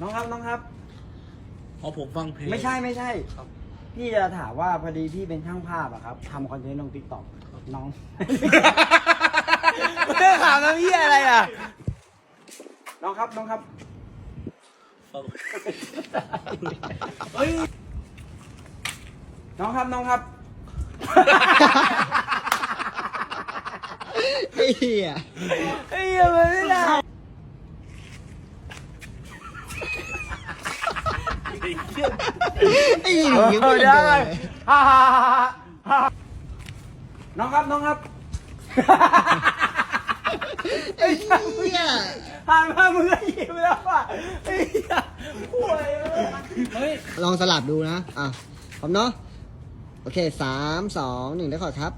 น้องครับน้องครับ พอผมฟังเพลง ไม่ใช่ไม่ใช่ครับ พี่จะถามว่าพอดีพี่เป็นช่างภาพอะครับทำคอนเทนต์ลงติ๊กต็อกน้อง เรื่องถามแล้วพี่อะไรอะ น้องครับน้องครับ ฟังเฮ้ยน้องครับน้องครับ ไอ้เหี้ยเฮ้ยมันไม่ได้ ไอ้เหี้ยหนูยิ้เอไม่ได้ได้ฮ่าฮ่าฮ่าน้องครับน้องครับไอ้เหี้ยผ่านมามือยิ้มแล้วอะไอ้เหี้ยป่วยเลยเฮ้ยลองสลับดูนะ อะพร้อมเนาะ โอเคสามสองหนึ่งได้ขอครับ